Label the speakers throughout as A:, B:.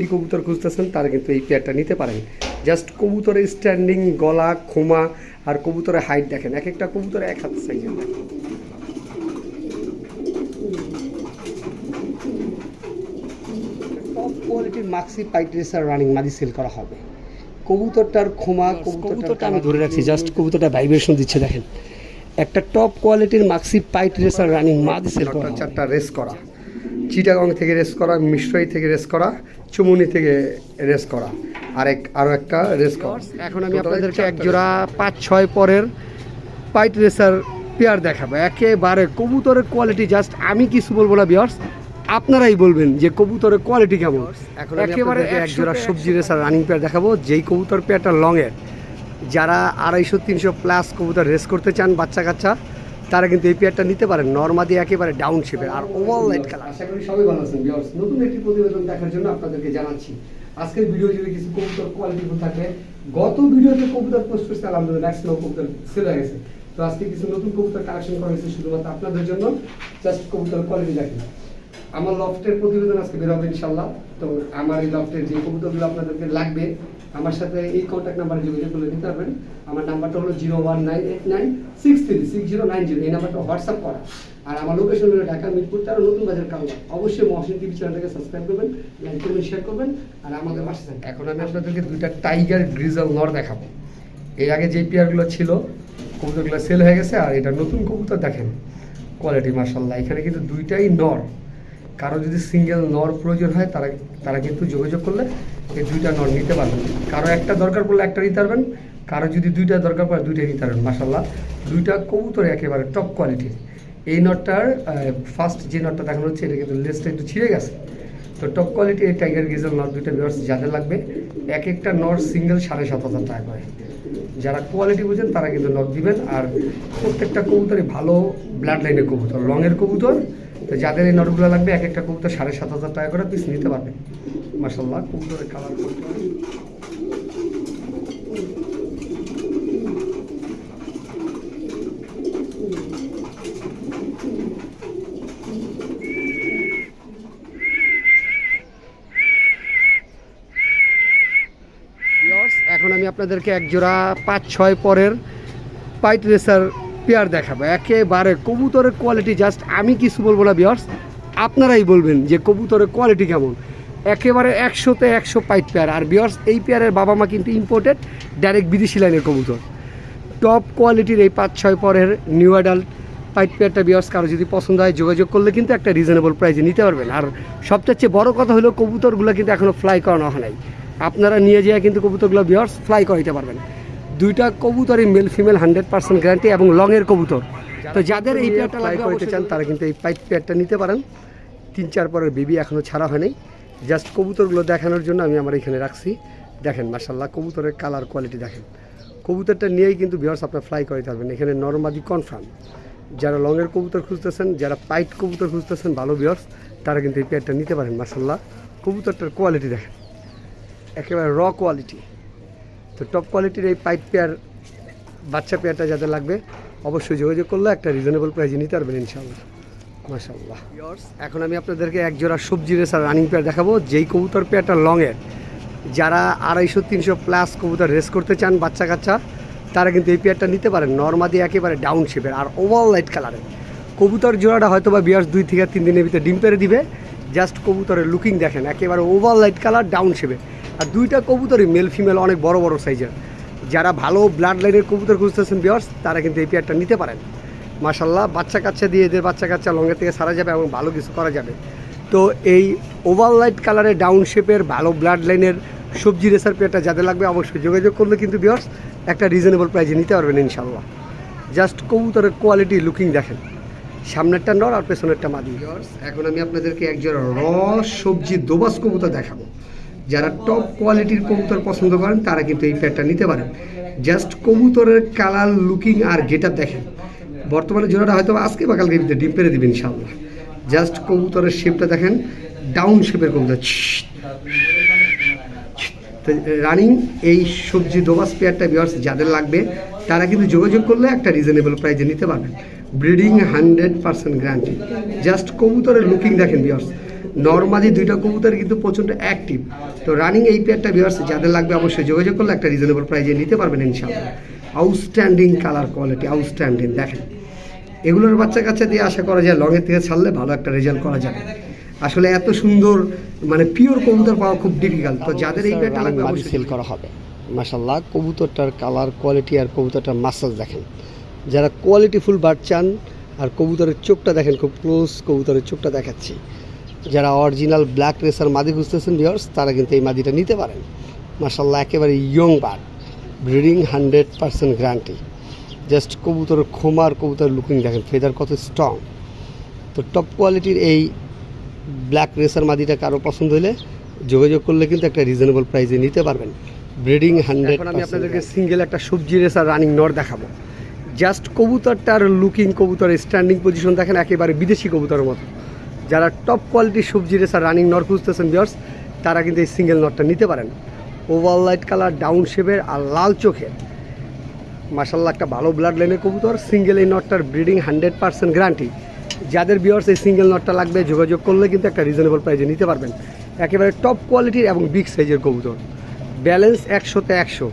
A: এই কবুতর খুঁজতেছেন তারা কিন্তু এই পেয়ারটা নিতে পারেন। জাস্ট কবুতরের স্ট্যান্ডিং গলা খোমা আর কবুতরের হাইট দেখেন। এক একটা কবুতর এক হাত সাইজের টপ কোয়ালিটির মাক্সি পাইট রেসার রানিং মাদি সেল করা হবে। কবুতরটার খোমা কবুতরটা আমি ধরে রাখছি জাস্ট কবুতরটা ভাইব্রেশন দিচ্ছে দেখেন। একটা টপ কোয়ালিটির মাক্সি পাইট রেসার রানিং মাদি সেল করা চারটা রেস করা। চিটাগং থেকে রেস করা মিশ্রই থেকে রেস করা। চুমুনি থেকে রেস করা। আরেক আরও একটা রেস করা। এখন আমি আপনাদেরকে এক জোড়া পাঁচ ছয় পরের পাইট রেসার পেয়ার দেখাবো। একেবারে কবুতরের কোয়ালিটি জাস্ট আমি কিছু বলব না বিয়ার্স আপনারাই বলবেন যে কবুতরের কোয়ালিটি কেমন? এখন একেবারে এক জোড়া সবজি রেসার রানিং পেয়ার দেখাবো। যেই কবুতর পেয়ারটা লংয়ের যারা আড়াইশো তিনশো প্লাস কবুতর রেস করতে চান বাচ্চা কাচ্চা তারা কিন্তু এই পেয়ারটা নিতে পারেন নর্মাদি একেবারে ডাউন শেপের আর ওভাল লাইট কালার আশা করি সবাই ভালো আছেন ভিউয়ার্স নতুন একটি প্রতিবেদন দেখার জন্য আপনাদেরকে জানাচ্ছি। আজকের ভিডিও যদি কিছু কবুতর কোয়ালিটি থাকে, গত ভিডিওতে কবুতর পোস্ট করছে, আলহামদুলিল্লাহ ম্যাক্সিমাম কবুতর সেল গেছে। তো আজকে কিছু নতুন কবুতর কালেকশন করা হয়েছে, শুধুমাত্র আপনাদের জন্য। জাস্ট কবুতর কোয়ালিটি দেখেন। আমার লফটের প্রতিবেদন আজকে বেরোবে ইনশাল্লাহ তো আমার এই লফটের যে কবুতরগুলো আপনাদেরকে লাগবে আমার সাথে এই কন্ট্যাক্ট নাম্বারে যোগাযোগ করলে নিতে পারবেন। আমার নাম্বারটা হলো zero one nine eight nine six three six zero nine zero এই নাম্বারটা হোয়াটসঅ্যাপ করা। আর আমার লোকেশন হলো ঢাকা মিরপুর তেরো, নতুন বাজার কাউন্টার অবশ্যই মহসিন টিভি চ্যানেলটাকে সাবস্ক্রাইব করবেন লাইক করবেন শেয়ার করবেন, আর আমাদের পাশে থাকবেন। এখন আমি আপনাদেরকে দুইটা টাইগার গ্রিজাল নর দেখাবো। এর আগে যে পেয়ারগুলো ছিল, কবুতরগুলো সেল হয়ে গেছে, আর এটা নতুন কবুতর দেখেন। কোয়ালিটি মার্শাল্লাহ এখানে কিন্তু দুইটাই নর কারও যদি সিঙ্গেল নর প্রয়োজন হয়, তারা তারা কিন্তু যোগাযোগ করলে এই দুইটা নর নিতে পারবেন কারও। একটা দরকার পড়লে একটা নিতে পারবেন, কারও যদি দুইটা দরকার পড়ে দুইটাই নিতে পারবেন মাসাল্লাহ দুইটা কবুতর একেবারে টপ কোয়ালিটির এই নটটার ফার্স্ট যে নটটা দেখানো হচ্ছে, এটা কিন্তু লেসটা একটু ছিঁড়ে গেছে। তো টপ কোয়ালিটি এই টাইগার গিজেল নট দুইটা ভিউয়ার্স যাদের লাগবে, এক একটা নট সিঙ্গেল সাড়ে সাত হাজার টাকা করে। যারা কোয়ালিটি বুঝেন, তারা কিন্তু নট দিবেন। আর প্রত্যেকটা কবুতরই ভালো ব্লাড লাইনের কবুতর রঙের কবুতর। তো যাদের এই নটগুলো লাগবে, এক একটা কবুতর সাড়ে সাত হাজার টাকা করে পিস নিতে পারবেন মাসাল্লাহ কবুতরের কালার ভিউয়ার্স, এখন আমি আপনাদেরকে এক জোড়া পাঁচ ছয় পরের পাইট রেসার পেয়ার দেখাবো। একেবারে কবুতরের কোয়ালিটি জাস্ট আমি কিছু বলব না বিয়ার্স আপনারাই বলবেন যে কবুতরের কোয়ালিটি কেমন। একেবারে একশোতে একশো পাইট পেয়ার। আর বিয়ার্স এই পেয়ারের বাবা মা কিন্তু ইম্পোর্টেড ডাইরেক্ট বিদেশি লাইনের কবুতর। টপ কোয়ালিটির এই পাঁচ ছয় পরের নিউ অ্যাডাল্ট পাইট পেয়ারটা বিয়ার্স কারও যদি পছন্দ হয় যোগাযোগ করলে কিন্তু একটা রিজনেবল প্রাইসে নিতে পারবেন। আর সবচেয়ে চেয়ে বড় কথা হলো কবুতরগুলো কিন্তু এখনও ফ্লাই করানো হয় নাই। আপনারা নিয়ে যেয়ে কিন্তু কবুতরগুলো বিয়ার্স ফ্লাই করাইতে পারবেন। দুইটা কবুতরই male female hundred percent guarantee এবং লংয়ের কবুতর। তো যাদের এই পেয়ারটা ফ্লাই করতে চান তারা কিন্তু এই পাইট পেয়ারটা নিতে পারেন। তিন চার পরের বেবি এখনও ছাড়া হয়নি জাস্ট কবুতরগুলো দেখানোর জন্য আমি আমার এখানে রাখছি। দেখেন মার্শাল্লাহ কবুতরের কালার কোয়ালিটি দেখেন। কবুতরটা নিয়েই কিন্তু বিয়ার্স আপনার ফ্লাই করাইতে পারবেন এখানে নর্মাদি কনফার্ম যারা লংয়ের কবুতর খুঁজতেছেন, যারা পাইট কবুতর খুঁজতেছেন, ভালো বিয়ার্স তারা কিন্তু এই পেয়ারটা নিতে পারেন মার্শাল্লাহ কবুতরটার কোয়ালিটি দেখেন। একেবারে র কোয়ালিটি তো টপ কোয়ালিটির এই পাইপ পেয়ার বাচ্চা পেয়ারটা যাদের লাগবে, অবশ্যই যোগাযোগ করলে একটা রিজনেবল প্রাইসে নিতে পারবেন ইনশাল্লাহ মাশাল্লাহ এখন আমি আপনাদেরকে এক জোড়া সবজি রেসার রানিং পেয়ার দেখাবো, যেই কবুতর পেয়ারটা লংয়ের যারা আড়াইশো, তিনশো প্লাস কবুতর রেস করতে চান, বাচ্চা কাচ্চা, তারা কিন্তু এই পেয়ারটা নিতে পারেন। নর্মাদি একেবারে ডাউন শেপের আর ওভাল লাইট কালারের কবুতর জোড়াটা হয়তো বা বিয়ার্স দুই থেকে তিন দিনের ভিতরে ডিম পেরে দিবে। জাস্ট কবুতরের লুকিং দেখেন, একেবারে ওভার লাইট কালার ডাউন শেপে আর দুইটা কবুতরই মেল ফিমেল অনেক বড় বড় সাইজের যারা ভালো ব্লাড লাইনের কবুতর খুঁজতেছেন বিয়ার্স তারা কিন্তু এই পেয়ারটা নিতে পারেন। মাসাল্লাহ বাচ্চা কাচ্চা দিয়ে এদের বাচ্চা কাচ্চা লঙ্গের থেকে সারা যাবে এবং ভালো কিছু করা যাবে। তো এই ওভার লাইট কালারের ডাউন শেপের ভালো ব্লাড লাইনের সবজি রেসার পেয়ারটা যাদের লাগবে অবশ্যই যোগাযোগ করলে কিন্তু বিয়ার্স একটা রিজনেবল প্রাইসে নিতে পারবেন ইনশাল্লাহ জাস্ট কবুতরের কোয়ালিটি লুকিং দেখেন। সামনেরটা নর আর পেছনেরটা মাদি। এখন আমি আপনাদেরকে একজন র সবজি দোবাস কবুতর দেখাবো। যারা টপ কোয়ালিটির কবুতর পছন্দ করেন, তারা কিন্তু এই প্যাডটা নিতে পারেন। জাস্ট কবুতরের কালার লুকিং আর গেটআপ দেখেন। বর্তমানে জোড়াটা হয়তো আজকে বা কালকে ভিতরে ডিম পেরে দিবেন ইনশাল্লাহ জাস্ট কবুতরের শেপটা দেখেন ডাউন শেপের কবুতর। রানিং এই সবজি দোবাস পেয়ারটা বিয়ার্স যাদের লাগবে, তারা কিন্তু যোগাযোগ করলে একটা রিজনেবল প্রাইজে নিতে পারবেন। Breeding hundred percent guarantee just কবুতরের লুকিং দেখেন বিয়ার্স নর্মালি দুইটা কবুতর কিন্তু প্রচণ্ড অ্যাক্টিভ তো রানিং এই পেয়ারটা ভিউয়ার্স যাদের লাগবে অবশ্যই যোগাযোগ করলে একটা রিজনেবল প্রাইজে নিতে পারবেন ইনশাআল্লাহ। আউটস্ট্যান্ডিং কালার কোয়ালিটি আউটস্ট্যান্ডিং দেখেন। এগুলোর বাচ্চা কাচ্চা দিয়ে আশা করা যায় লঙের থেকে ছাড়লে ভালো একটা রেজাল্ট করা যাবে। আসলে এত সুন্দর মানে পিওর কবুতর পাওয়া খুব ডিফিকাল্ট তো যাদের এই লাগবে সেল করা হবে। মাশাল্লাহ কবুতরটার কালার কোয়ালিটি আর কবুতরটার মাসাজ দেখেন। যারা কোয়ালিটিফুল বার্ড চান আর কবুতরের চোখটা দেখেন খুব ক্লোজ কবুতরের চোখটা দেখাচ্ছি। যারা অরিজিনাল ব্ল্যাক রেসার মাদি খুঁজতেছেন ভিওর্স তারা কিন্তু এই মাদিটা নিতে পারেন। মাশাল্লাহ একেবারে young bird breeding hundred percent guarantee just কবুতরের খোমার কবুতর লুকিং দেখেন ফেদার কত স্ট্রং তো টপ কোয়ালিটির এই ব্ল্যাক রেসার মাদিটা কারও পছন্দ হলে যোগাযোগ করলে কিন্তু একটা রিজনেবল প্রাইসে নিতে পারবেন। ব্রিডিং হান্ড্রেড আমি আপনাদেরকে সিঙ্গেল একটা সবজি রেসার রানিং নর দেখাবো। জাস্ট কবুতরটার লুকিং কবুতরের স্ট্যান্ডিং পজিশন দেখেন একেবারে বিদেশি কবুতরের মতো। যারা টপ কোয়ালিটির সবজি রেসার রানিং নর খুঁজতেছেন বিয়ার্স তারা কিন্তু এই সিঙ্গেল নটটা নিতে পারেন। ওভার লাইট কালার ডাউন শেপের আর লাল চোখের। মাসাল্লাহ একটা ভালো ব্লাড লাইনের কবুতর সিঙ্গেল এই নটটার ব্রিডিং হান্ড্রেড পার্সেন্ট গ্যারান্টি যাদের বিয়ার্স এই সিঙ্গেল নটটা লাগবে যোগাযোগ করলে কিন্তু একটা রিজনেবল প্রাইজে নিতে পারবেন। একেবারে টপ কোয়ালিটির এবং বিগ সাইজের কবুতর। ব্যালেন্স একশোতে একশো।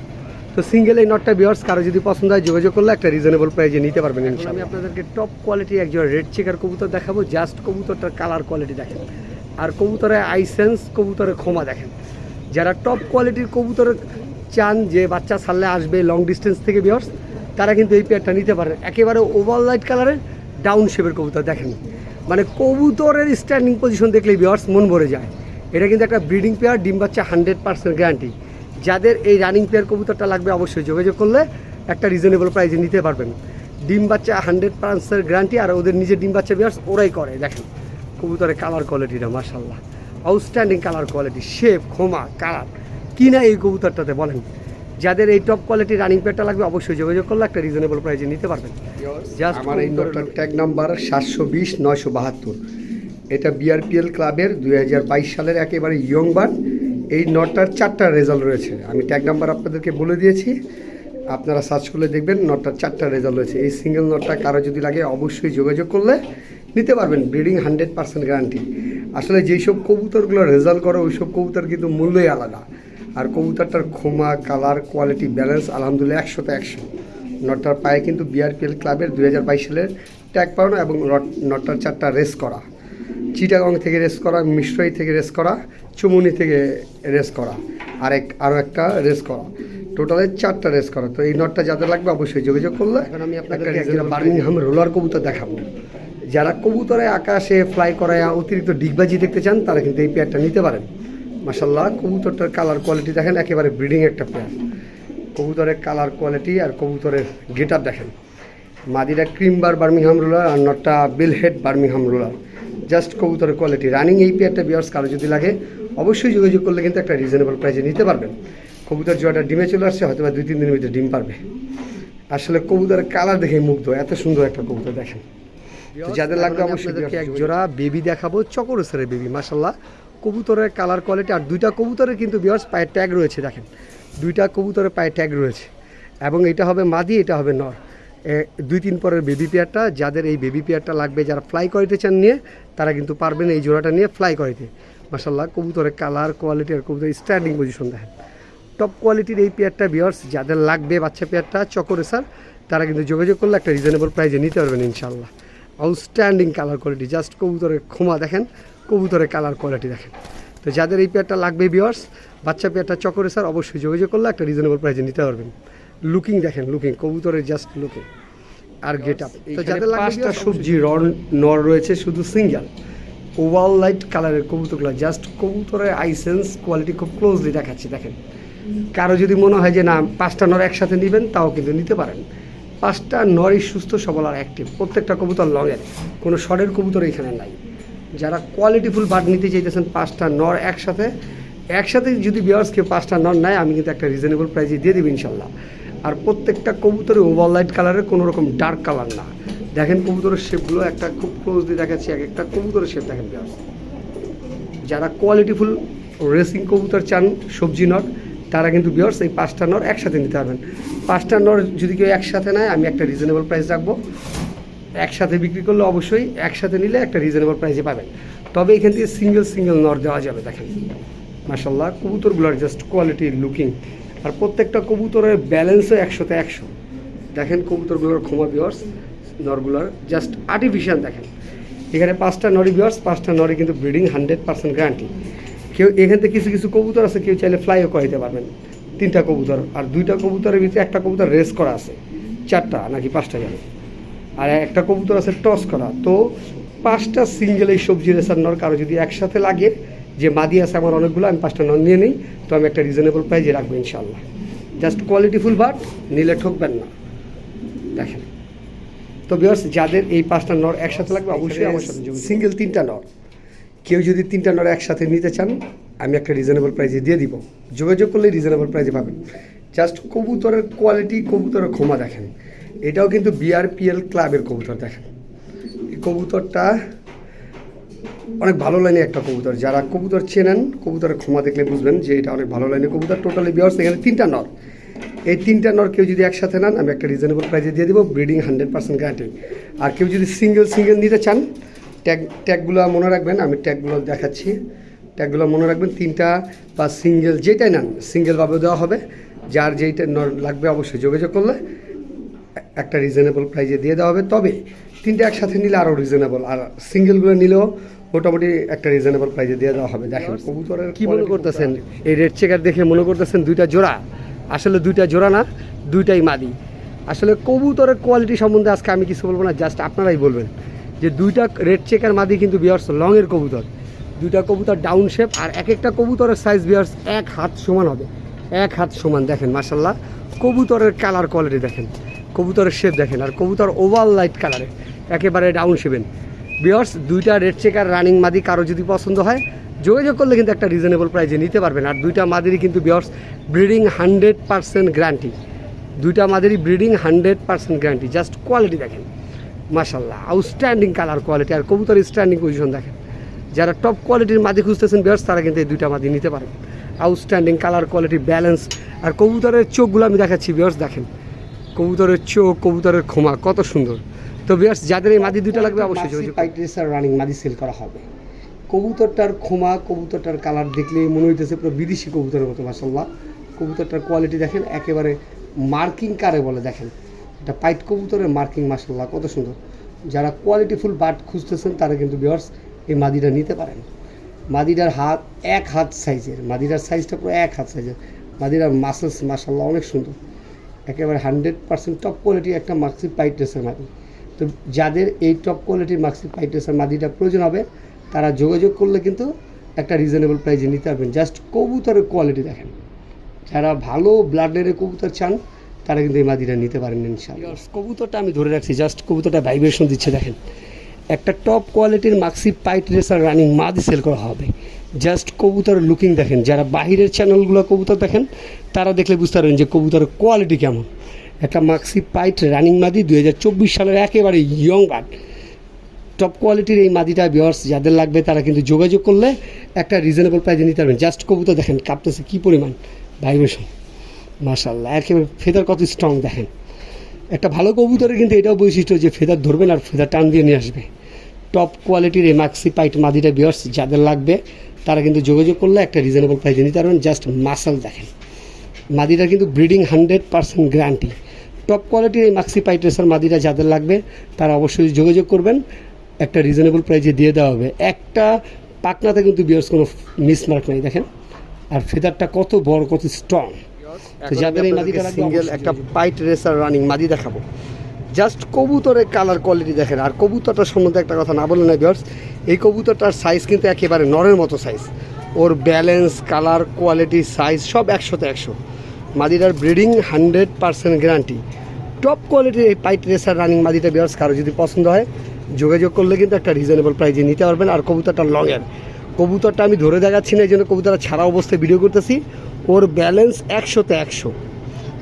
A: তো সিঙ্গেল এই নটটা বিয়ার্স কারও যদি পছন্দ হয় যোগাযোগ করলে একটা রিজনেবল প্রাইজে নিতে পারবেন। আমি আপনাদেরকে টপ কোয়ালিটির একজন রেড চেকার কবুতর দেখাবো জাস্ট কবুতরটার কালার কোয়ালিটি দেখেন। আর কবুতরের আইসেন্স কবুতরের ক্ষমা দেখেন। যারা টপ কোয়ালিটির কবুতর চান যে বাচ্চা ছাড়লে আসবে লং ডিস্টেন্স থেকে বিয়ার্স তারা কিন্তু এই পেয়ারটা নিতে পারেন একেবারে ওভার লাইট কালারের ডাউন শেপের কবুতর, দেখেন। মানে কবুতরের স্ট্যান্ডিং পজিশন দেখলেই বিয়ার্স মন ভরে যায়। এটা কিন্তু একটা ব্রিডিং পেয়ার ডিম বাচ্চা হান্ড্রেড পার্সেন্ট গ্যারান্টি যাদের এই রানিং পেয়ার কবুতরটা লাগবে অবশ্যই যোগাযোগ করলে একটা রিজনেবল প্রাইসে নিতে পারবেন। ডিম বাচ্চা হান্ড্রেড পার্সেন্ট গ্যারান্টি আর ওদের নিজের ডিম বাচ্চা বিয়ার্স ওরাই করে, দেখেন। কবুতরের কালার কোয়ালিটিটা মার্শাল্লাহ আউটস্ট্যান্ডিং কালার কোয়ালিটি শেপ খোমা কালার কি না এই কবুতরটাতে বলেন। যাদের এই টপ কোয়ালিটি রানিং পেয়ারটা লাগবে অবশ্যই যোগাযোগ করলে একটা রিজনেবল প্রাইসে নিতে পারবেন। জাস্ট আমার এই নোটটার ট্যাগ নাম্বার সাতশো বিশ নয়শো বাহাত্তর। এটা বিআরপিএল ক্লাবের দুই হাজার বাইশ সালের একেবারে ইয়ং বার এই নটটার চারটা রেজাল্ট রয়েছে। আমি ট্যাগ নাম্বার আপনাদেরকে বলে দিয়েছি। আপনারা সার্চ করলে দেখবেন নটটার চারটা রেজাল্ট রয়েছে। এই সিঙ্গেল নটটা কারও যদি লাগে অবশ্যই যোগাযোগ করলে নিতে পারবেন। ব্রিডিং হান্ড্রেড পার্সেন্ট গ্যারান্টি আসলে যেই সব কবুতরগুলো রেজাল্ট করে ওই সব কবুতর কিন্তু মূল্যই আলাদা। আর কবুতরটার খোমা কালার কোয়ালিটি ব্যালেন্স আলহামদুলিল্লাহ একশোতে একশো। নটটার পায়ে কিন্তু বিআরপিএল ক্লাবের দু হাজার বাইশ সালের ট্যাগ পাওয়ানো এবং নট- নটটার চারটা রেস করা। চিটাগং থেকে রেস করা মিশ্রই থেকে রেস করা চুমুনি থেকে রেস করা আর এক আরও একটা রেস করা। টোটালে চারটা রেস করা। তো এই নটটা যাদের লাগবে অবশ্যই যোগাযোগ করলে এখন আমি আপনাকে বার্মিংহাম রোলার কবুতর দেখাবো। যারা কবুতরে আকাশে ফ্লাই করায় অতিরিক্ত ডিগবাজি দেখতে চান তারা কিন্তু এই পেয়ারটা নিতে পারেন। মাসাল্লাহ কবুতরটার কালার কোয়ালিটি দেখেন একেবারে ব্রিডিং একটা পেয়ার কবুতরের কালার কোয়ালিটি আর কবুতরের গেট দেখেন। মাদিরা ক্রিম বার বার্মিংহাম রোলার আর নটটা bill head Birmingham roller just কবুতরের কোয়ালিটি রানিং এই পেয়ারটা বিয়ার্স কারও যদি লাগে অবশ্যই যোগাযোগ করলে কিন্তু একটা রিজনেবল প্রাইসে নিতে পারবেন। কবুতর জোয়াটা ডিমে চলে আসছে হয়তো বা দুই তিন দিনের ভিতরে ডিম পারবে। আসলে কবুতরের কালার দেখে মুগ্ধ এত সুন্দর একটা কবুতর দেখেন। যাদের লাগবে অবশ্যই এক জোড়া বেবি দেখাবো চকরসের বেবি মাসাল্লাহ কবুতরের কালার কোয়ালিটি আর দুইটা কবুতরের কিন্তু বিয়ার্স পায়ের ট্যাগ রয়েছে, দেখেন। দুইটা কবুতরের পায়ে ট্যাগ রয়েছে। এবং এটা হবে মাদি, এটা হবে নর। দুই তিন পরের বেবি পেয়ারটা যাদের এই বেবি পেয়ারটা লাগবে, যারা ফ্লাই করিতে চান নিয়ে, তারা কিন্তু পারবেন এই জোড়াটা নিয়ে ফ্লাই করিতে মাসাল্লাহ কবুতরের কালার কোয়ালিটি আর কবুতরের স্ট্যান্ডিং পজিশন দেখেন। টপ কোয়ালিটির এই পেয়ারটা বিয়ার্স যাদের লাগবে বাচ্চা পেয়ারটা চকরে স্যার তারা কিন্তু যোগাযোগ করলে একটা রিজনেবল প্রাইজে নিতে পারবেন ইনশাল্লাহ আউটস্ট্যান্ডিং কালার কোয়ালিটি জাস্ট কবুতরের ক্ষমা দেখেন। কবুতরের কালার কোয়ালিটি দেখেন। তো যাদের এই পেয়ারটা লাগবে বিয়ার্স বাচ্চা পেয়ারটা চকরে স্যার অবশ্যই যোগাযোগ করলে একটা রিজনেবল প্রাইজে নিতে পারবেন। লুকিং দেখেন লুকিং কবুতরের জাস্ট লুকিং আর গেট আপ তো যাদের পাঁচটা সবজি রন নর রয়েছে শুধু সিঙ্গেল ওভাল লাইট কালারের কবুতরগুলো জাস্ট কবুতরের আইসেন্স কোয়ালিটি খুব ক্লোজলি দেখাচ্ছি দেখেন। কারও যদি মনে হয় যে না পাঁচটা নর একসাথে নেবেন তাও কিন্তু নিতে পারেন। পাঁচটা নরই সুস্থ সবল আর অ্যাক্টিভ প্রত্যেকটা কবুতর লঙের কোনো শরের কবুতর এখানে নাই। যারা কোয়ালিটিফুল বার্ড নিতে চাইতেছেন পাঁচটা নর একসাথে একসাথে যদি বিয়ার্স কেউ পাঁচটা নর নেয়, আমি কিন্তু একটা রিজনেবল প্রাইজে দিয়ে দেবো ইনশাল্লাহ। আর প্রত্যেকটা কবুতরে ওভার লাইট কালারের কোনো রকম ডার্ক কালার না। দেখেন কবুতরের শেপগুলো একটা খুব ক্লোজলি দেখাচ্ছি, এক একটা কবুতরের শেপ দেখেন বিয়ার্স যারা কোয়ালিটিফুল রেসিং কবুতর চান, সবজি নর, তারা কিন্তু বিয়ার্স এই পাঁচটা নর একসাথে নিতে পারবেন। পাঁচটা নর যদি কেউ একসাথে নেয়, আমি একটা রিজনেবল প্রাইস রাখব। একসাথে বিক্রি করলে অবশ্যই একসাথে নিলে একটা রিজনেবল প্রাইসে পাবেন। তবে এখান থেকে সিঙ্গেল সিঙ্গেল নর দেওয়া যাবে, দেখেন। মাসাল্লাহ কবুতরগুলোর জাস্ট কোয়ালিটি লুকিং আর প্রত্যেকটা কবুতরের ব্যালেন্সও একশোতে একশো। দেখেন কবুতরগুলোর ক্ষমা বিয়ার্স নরগুলোর জাস্ট আর্টিফিশিয়াল দেখেন। এখানে পাঁচটা নরি বিয়ার্স পাঁচটা নরি কিন্তু ব্রিডিং হান্ড্রেড পার্সেন্ট গ্যারান্টি কেউ এখান থেকে কিছু কিছু কবুতর আছে, কেউ চাইলে ফ্লাইও করাইতে পারবেন। তিনটা কবুতর, আর দুইটা কবুতরের ভিতরে একটা কবুতর রেস করা আছে। চারটা, নাকি পাঁচটা জানো আর একটা কবুতর আছে টস করা। তো পাঁচটা সিঙ্গেল এই সবজি রেসার নর কারও যদি একসাথে লাগে, যে মাদি আছে আমার অনেকগুলো, আমি পাঁচটা নর নিয়ে নিই, তো আমি একটা রিজনেবল প্রাইজে রাখব ইনশাল্লাহ জাস্ট কোয়ালিটিফুল বাট নিলে ঠকবেন না। দেখেন। তো বিয়ার্স যাদের এই পাঁচটা নর একসাথে লাগবে, অবশ্যই আমার সাথে সিঙ্গেল তিনটা নর। কেউ যদি তিনটা নর একসাথে নিতে চান, আমি একটা রিজনেবল প্রাইজে দিয়ে দিব। যোগাযোগ করলে রিজনেবল প্রাইজে পাবেন। জাস্ট কবুতরের কোয়ালিটি কবুতরের ক্ষমা দেখেন। এটাও কিন্তু বিআরপিএল ক্লাবের কবুতর, দেখেন। এই কবুতরটা অনেক ভালো লাইনে একটা কবুতর। যারা কবুতর চেনেন, কবুতরের ক্ষমা দেখলে বুঝবেন যে এটা অনেক ভালো লাইনে কবুতর। টোটালি বিয়ার্স এখানে তিনটা নর। এই তিনটা নর কেউ যদি একসাথে নেন, আমি একটা রিজনেবল প্রাইসে দিয়ে দেবো ব্রিডিং হান্ড্রেড পার্সেন্ট গ্যারান্টি আর কেউ যদি সিঙ্গেল সিঙ্গেল নিতে চান ট্যাগ ট্যাগগুলো মনে রাখবেন, আমি ট্যাগগুলো দেখাচ্ছি। ট্যাগগুলো মনে রাখবেন, তিনটা বা সিঙ্গেল যেটাই নেন সিঙ্গেলভাবে দেওয়া হবে। যার যেইটা নর লাগবে, অবশ্যই যোগাযোগ করলে একটা রিজনেবল প্রাইজে দিয়ে দেওয়া হবে। তবে তিনটে একসাথে নিলে আরও রিজনেবল আর সিঙ্গেলগুলো নিলেও মোটামুটি একটা রিজনেবল প্রাইজে দিয়ে দেওয়া হবে। দেখেন কবুতরের কি মনে করতেছেন? এই রেড চেকার দেখে মনে করতেছেন দুইটা জোড়া? আসলে দুইটা জোড়া না দুইটাই মাদি। আসলে কবুতরের কোয়ালিটি সম্বন্ধে আজকে আমি কিছু বলব না জাস্ট আপনারাই বলবেন যে দুইটা রেড চেকার মাদি কিন্তু বিয়ার্স লংয়ের কবুতর। দুইটা কবুতর ডাউন শেপ আর এক একটা কবুতরের সাইজ বিয়ার্স এক হাত সমান হবে। এক হাত সমান দেখেন মাসাল্লাহ কবুতরের কালার কোয়ালিটি দেখেন। কবুতরের শেপ দেখেন, আর কবুতর ওভাল লাইট কালারে একেবারে ডাউন শেপেন বিয়ার্স দুইটা রেড চেকার রানিং মাদি কারও যদি পছন্দ হয়, যোগাযোগ করলে কিন্তু একটা রিজনেবল প্রাইজে নিতে পারবেন। আর দুইটা মাদেরই কিন্তু বিয়ার্স ব্রিডিং হান্ড্রেড পার্সেন্ট গ্যারান্টি দুইটা মাদেরই breeding hundred percent guarantee just quality দেখেন। মাশাল্লাহ আউটস্ট্যান্ডিং কালার কোয়ালিটি আর কবুতর স্ট্যান্ডিং পজিশন দেখেন। যারা টপ কোয়ালিটির মাদি খুঁজতেছেন বিয়ার্স তারা কিন্তু এই দুইটা মাদি নিতে পারেন। আউটস্ট্যান্ডিং কালার কোয়ালিটি ব্যালেন্স আর কবুতরের চোখগুলো আমি দেখাচ্ছি বিয়ার্স দেখেন। কবুতরের চোখ কবুতরের ক্ষমা কত সুন্দর। তো বিয়ার্স যাদের এই মাদি দুইটা লাগবে অবশ্যই রানিং মাদি সেল করা হবে। কবুতরটার ক্ষমা কবুতরটার কালার দেখলে মনে হইতেছে পুরো বিদেশি কবুতরের মতো মাসাল্লাহ কবুতরটার কোয়ালিটি দেখেন একেবারে মার্কিং কারে বলে দেখেন। এটা পাইট কবুতরের মার্কিং মাসাল্লাহ কত সুন্দর। যারা কোয়ালিটিফুল বাট খুঁজতেছেন তারা কিন্তু বিয়ার্স এই মাদিটা নিতে পারেন। মাদিটার হাত এক হাত সাইজের মাদিটার সাইজটা পুরো এক হাত সাইজের মাদিটার মাসেলস মাসাল্লাহ অনেক সুন্দর। একেবারে হান্ড্রেড পার্সেন্ট টপ কোয়ালিটি একটা মাক্সি পাইটেসের মাদি তো যাদের এই টপ কোয়ালিটির মাক্সি পাইটেসের মাদিটা প্রয়োজন হবে, তারা যোগাযোগ করলে কিন্তু একটা রিজনেবল প্রাইজে নিতে পারবেন। জাস্ট কবুতরের কোয়ালিটি দেখেন। যারা ভালো ব্লাডের কবুতর চান, তারা কিন্তু এই মাদিটা নিতে পারেন ইনশাআল্লাহ। কবুতরটা আমি ধরে রাখছি জাস্ট কবুতরটা ভাইব্রেশন দিচ্ছে, দেখেন। একটা টপ কোয়ালিটির মাক্সি পাইট রেসার রানিং মাদি সেল করা হবে। জাস্ট কবুতর লুকিং দেখেন। যারা বাহিরের চ্যানেলগুলো কবুতর দেখেন, তারা দেখলে বুঝতে পারবেন যে কবুতরের কোয়ালিটি কেমন। একটা মাক্সি পাইট রানিং মাদি দুই হাজার চব্বিশ সালের একেবারে ইয়ং বার্ড টপ কোয়ালিটির এই মাদিটা বিয়ার্স যাদের লাগবে, তারা কিন্তু যোগাযোগ করলে একটা রিজনেবল প্রাইজে নিতে পারবেন। জাস্ট কবুতর দেখেন, কাঁপতেছে কী পরিমাণ? ভাইব্রেশন মার্শাল্লাহ একেবারে ফেদার কত স্ট্রং দেখেন। একটা ভালো কবুতরের কিন্তু এটাও বৈশিষ্ট্য যে ফেদার ধরবেন আর ফেদার টান দিয়ে নিয়ে আসবে। টপ কোয়ালিটির এই মাক্সি পাইট মাদিটা বিয়ার্স যাদের লাগবে তারা কিন্তু যোগাযোগ করলে একটা রিজনেবল প্রাইজে নিতে পারবেন। জাস্ট মাসাল দেখেন। মাদিটা কিন্তু breeding hundred percent guarantee top কোয়ালিটির এই মাক্সি পাইট্রেসার মাদিটা যাদের লাগবে তারা অবশ্যই যোগাযোগ করবেন। একটা রিজনেবল প্রাইজে দিয়ে দেওয়া হবে। একটা পাকনাতে কিন্তু বিয়ার্স কোনো মিসমার্ক নেই দেখেন। আর ফেদারটা কত বড় কত স্ট্রং তো যাদের এই মাদিটা সিঙ্গেল একটা পাইট রেসার রানিং মাদি দেখাবো। জাস্ট কবুতরের কালার কোয়ালিটি দেখেন। আর কবুতরটার সম্বন্ধে একটা কথা না বলে না বিয়ার্স এই কবুতরটার সাইজ কিন্তু একেবারে নরের মতো সাইজ ওর ব্যালেন্স কালার কোয়ালিটি সাইজ সব একশোতে একশো। মাদিটার breeding hundred percent guarantee top কোয়ালিটির এই পাইট রেসার রানিং মাদিটা বিয়ার্স কারও যদি পছন্দ হয়, যোগাযোগ করলে কিন্তু একটা রিজনেবল প্রাইজে নিতে পারবেন। আর কবুতরটা লংয়ের কবুতরটা আমি ধরে দেখাচ্ছি না, এই জন্য কবুতরটা ছাড়া অবস্থায় ভিডিও করতেছি। ওর ব্যালেন্স একশোতে একশো।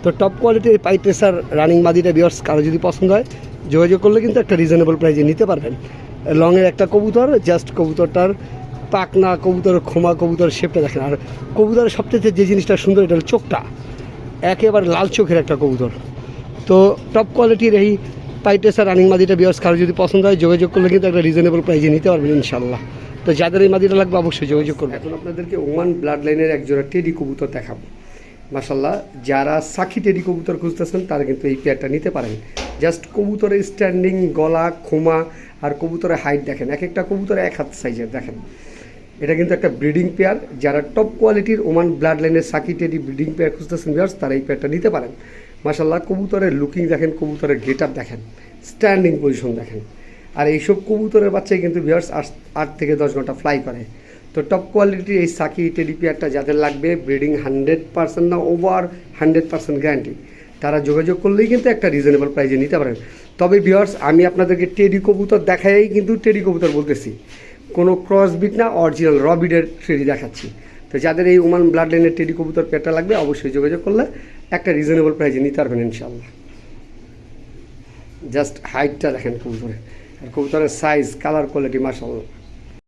A: তো টপ কোয়ালিটির পাইট রেসার রানিং মাদিটা বিয়ার্স কারও যদি পছন্দ হয়, যোগাযোগ করলে কিন্তু একটা রিজনেবল প্রাইজে নিতে পারবেন। লংয়ের একটা কবুতর জাস্ট কবুতরটার পাকনা কবুতর ক্ষমা কবুতর শেপটা দেখেন। আর কবুতরের সবচেয়ে যে জিনিসটা সুন্দর, এটা হলো চোখটা। একেবারে লাল চোখের একটা কবুতর। তো টপ কোয়ালিটির এই পাইটেসার রানিং মাদিটা বিয়ার্স কারও যদি পছন্দ হয়, যোগাযোগ করলে কিন্তু একটা রিজনেবল প্রাইজে নিতে পারবেন ইনশাল্লাহ তো যাদের এই মাদিটা লাগবে, অবশ্যই যোগাযোগ করবে এখন আপনাদেরকে ওমান ব্লাড লাইনের একজোড়া টেডি কবুতর দেখাবো। মাসাল্লাহ যারা সাকি টেডি কবুতর খুঁজতেছেন, তারা কিন্তু এই পেয়ারটা নিতে পারেন। জাস্ট কবুতরের স্ট্যান্ডিং গলা খোমা আর কবুতরের হাইট দেখেন। এক একটা কবুতর এক হাত সাইজের দেখেন। এটা কিন্তু একটা ব্রিডিং পেয়ার যারা টপ কোয়ালিটির ওমান ব্লাড লাইনের সাকি টেডি ব্রিডিং পেয়ার খুঁজতেছেন ভিউয়ার্স তারা এই পেয়ারটা নিতে পারেন। মাসাল্লাহ কবুতরের লুকিং দেখেন, কবুতরের গেট আপ দেখেন স্ট্যান্ডিং পজিশন দেখেন। আর এইসব কবুতরের বাচ্চাই কিন্তু ভিউয়ার্স আট থেকে দশ ঘণ্টা ফ্লাই করে। তো টপ কোয়ালিটির এই সাকি টেডি পেয়ারটা যাদের লাগবে ব্রিডিং হান্ড্রেড পার্সেন্ট না ওভার হান্ড্রেড পার্সেন্ট গ্যারান্টি তারা যোগাযোগ করলেই কিন্তু একটা রিজনেবল প্রাইজে নিতে পারেন। তবে ভিউয়ার্স আমি আপনাদেরকে টেডি কবুতর দেখাই কিন্তু টেডি কবুতর বলতেছি। কোনো ক্রস বিট না অরিজিনাল রবিডের বিডের টেডি দেখাচ্ছি। তো যাদের এই ওমান ব্লাড লাইনের টেডি কবুতর পেয়ারটা লাগবে, অবশ্যই যোগাযোগ করলে একটা রিজনেবল প্রাইজে নিতে পারবেন ইনশাল্লাহ জাস্ট হাইটটা দেখেন কবুতরের আর কবুতরের সাইজ কালার কোয়ালিটি মাসাল্লাহ